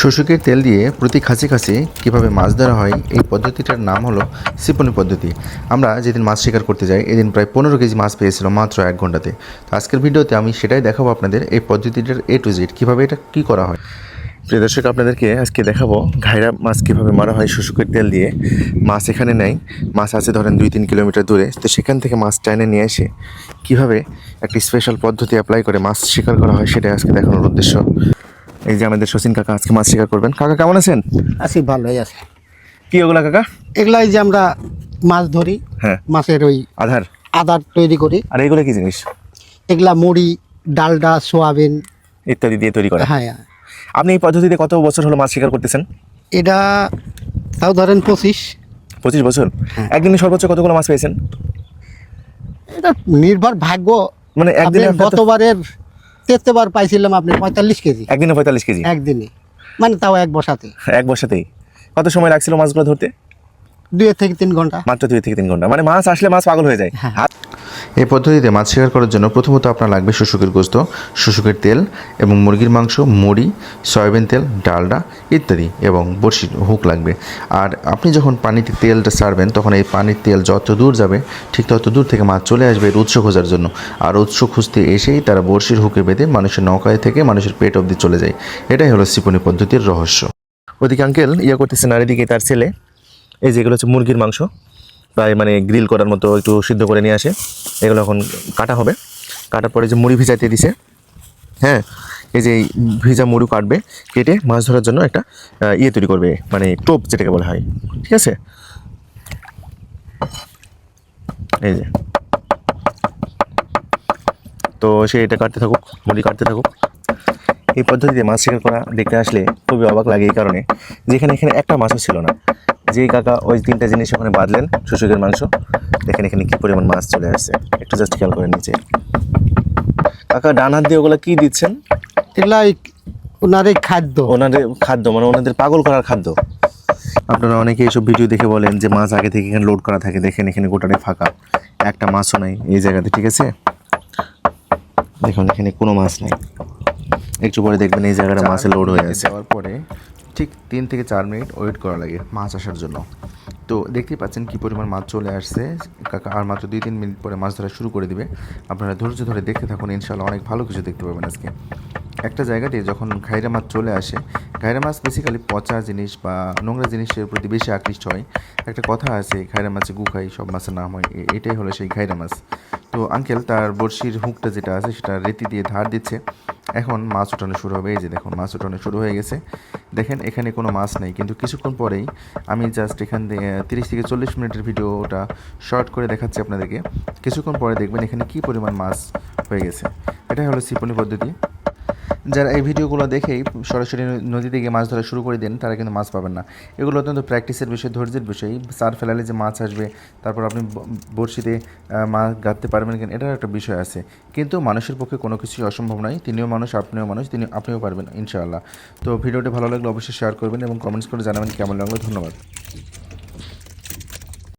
শুশুকের তেল দিয়ে প্রতি খাঁচি খাঁচি কীভাবে মাছ ধরা হয়, এই পদ্ধতিটার নাম হলো সিপনি পদ্ধতি। আমরা যেদিন মাছ শিকার করতে যাই, এদিন প্রায় পনেরো কেজি মাছ পেয়েছিল মাত্র এক ঘন্টাতে। তো আজকের ভিডিওতে আমি সেটাই দেখাবো আপনাদের এই পদ্ধতিটার এ টু জেড কীভাবে এটা কী করা হয়। প্রিয় দর্শক, আপনাদেরকে আজকে দেখাবো ঘাইরা মাছ কীভাবে মারা হয় শুশুকের তেল দিয়ে। মাছ এখানে নেই, মাছ আছে ধরেন দুই তিন কিলোমিটার দূরে। তো সেখান থেকে মাছ টাইনে নিয়ে এসে কীভাবে একটি স্পেশাল পদ্ধতি অ্যাপ্লাই করে মাছ শিকার করা হয়, সেটাই আজকে দেখানোর উদ্দেশ্য। এই যে আমাদের শচীন কাকা আজকে মাছ শিকার করবেন। কাকা কেমন আছেন? আছি ভালোই আছে। কি ওগুলা কাকা? এগুলাই যে আমরা মাছ ধরি হ্যাঁ। মাছের ওই আধার? আদার তৈরি করি। আর এইগুলো কি জিনিস? এগুলা মুড়ি ডালডা সোয়াবিন। ইত্যাদি দিয়ে তৈরি করা। হ্যাঁ। আপনি এই পদ্ধতিতে কত বছর হলো মাছ শিকার করতেছেন? এটা তাও ধরেন পঁচিশ। পঁচিশ বছর? হ্যাঁ। একদিনে সর্বোচ্চ কতগুলো মাছ পেয়েছেন? এটা নির্ভর ভাগ্য। মানে একদিনে গতবারের তেত্রেবার পাইছিলাম আপনি পঁয়তাল্লিশ কেজি। একদিনে পঁয়তাল্লিশ কেজি? একদিনে। মানে তাও এক বসাতে। এক বসাতেই। কত সময় লাগছিল মাছগুলো ধরতে? দুই থেকে তিন ঘণ্টা। মাত্র দুই থেকে তিন ঘণ্টা। মানে মাছ আসলে মাছ পাগল হয়ে যায়। হ্যাঁ। এই পদ্ধতিতে মাছ শিকার করার জন্য প্রথমত আপনার লাগবে শুশুকের গোস্ত শুশুকের তেল এবং মুরগির মাংস, মুড়ি, সয়াবিন তেল, ডালডা ইত্যাদি এবং বড়শির হুক লাগবে। আর আপনি যখন পানিতে তেলটা সারবেন, তখন এই পানির তেল যত দূর যাবে, ঠিক তত দূর থেকে মাছ চলে আসবে এর উৎস খোঁজার জন্য। আর উৎস খুঁজতে এসেই তারা বড়শির হুকে বেঁধে মানুষের নৌকায় থেকে মানুষের পেট অবধি চলে যায়। এটাই হলো সিপনি পদ্ধতির রহস্য। ওদিকে আঙ্কেল ইয়ে করতেছেন আর এদিকে তার ছেলে, এই যেগুলো হচ্ছে মুরগির মাংস। প্রায় মানে গ্রিল করার মতো একটু সিদ্ধ করে নিয়ে আসে। এগুলো এখন কাটা হবে। কাটার পরে যে মুড়ি ভিজাইতে দিছে হ্যাঁ এই যে ভিজা মুড়ি কাটবে, কেটে মাছ ধরার জন্য একটা ইয়ে তৈরি করবে মানে টোপ যেটাকে বলা হয়, ঠিক আছে? এই যে। তো সে এটা কাটতে থাকুক, মুড়ি কাটতে থাকুক। এই পদ্ধতিতে মাছ শিকার করা দেখতে আসলে খুবই অবাক লাগে এই কারণে। যেখানে এখানে একটা মাছও ছিল না। যে কাকা ওই তিনটা জিনিস ওখানে বাঁধলেন শুশুকের মাংস দেখেন এখানে কি পরিমাণ মাছ চলে আসছে। একটু জাস্ট খেয়াল করে নিচে। কাকা ডান হাত দিয়ে ওগুলো কি দিচ্ছেন? এগুলা এই খাদ্য। ওনাদের খাদ্য মানে ওনাদের পাগল করার খাদ্য। আপনারা অনেকে এইসব ভিডিও দেখে বলেন যে মাছ আগে থেকে এখানে লোড করা থাকে দেখেন এখানে গোটাটাই ফাঁকা। একটা মাছও নাই এই জায়গাতে ঠিক আছে? দেখুন এখানে কোনো মাছ নেই। একটু পরে দেখবেন এই জায়গাটা মাছে লোড হয়ে আছে। যাওয়ার পরে ঠিক তিন থেকে চার মিনিট ওয়েট করা লাগে মাছ আসার জন্য। তো দেখতেই পাচ্ছেন কী পরিমাণ মাছ চলে আসছে। কাকা আর মাত্র দুই তিন মিনিট পরে মাছ ধরা শুরু করে দিবে। আপনারা ধৈর্য ধরে দেখতে থাকুন ইনশাল্লাহ অনেক ভালো কিছু দেখতে পাবেন আজকে। একটা জায়গাতে যখন ঘাইরা মাছ চলে আসে, ঘাইরা মাছ বেসিক্যালি পচা জিনিস বা নোংরা জিনিসের প্রতি বেশি আকৃষ্ট হয়। একটা কথা আছে, ঘাইরা মাছে গু খাই সব মাছের নাম হয় এটাই হলো সেই ঘাইরা মাছ। তো আঙ্কেল তার বড়শির হুঁকটা যেটা আছে সেটা রেতি দিয়ে ধার দিচ্ছে। এখন মাছ উঠানো শুরু হবে। এই যে দেখুন, মাছ উঠানো শুরু হয়ে গেছে। দেখেন, এখানে কোনো মাছ নেই। কিন্তু কিছুক্ষণ পরেই আমি জাস্ট এখান থেকে তিরিশ থেকে চল্লিশ মিনিটের ভিডিওটা শর্ট করে দেখাচ্ছি আপনাদেরকে। কিছুক্ষণ পরে দেখবেন এখানে কি পরিমাণ মাছ হয়ে গেছে। এটাই হলো সিপনি পদ্ধতি। যারা এই ভিডিওগুলো দেখেই সরাসরি নদীতে গিয়ে মাছ ধরা শুরু করে দেন, তারা কিন্তু মাছ পাবেন না। এগুলো অত্যন্ত প্র্যাকটিসের বিষয়, ধৈর্যের বিষয়। চার ফেলালে যে মাছ আসবে, তারপর আপনি বড়শিতে মাছ গাঁথতে পারবেন কিনা, এটার একটা বিষয় আছে। কিন্তু মানুষের পক্ষে কোনো কিছুই অসম্ভব নয়। তিনিও মানুষ, আপনিও মানুষ, তিনি, আপনিও পারবেন, ইনশাআল্লাহ। তো ভিডিওটি ভালো লাগলে অবশ্যই শেয়ার করবেন এবং কমেন্টস করে জানাবেন কেমন লাগল। ধন্যবাদ।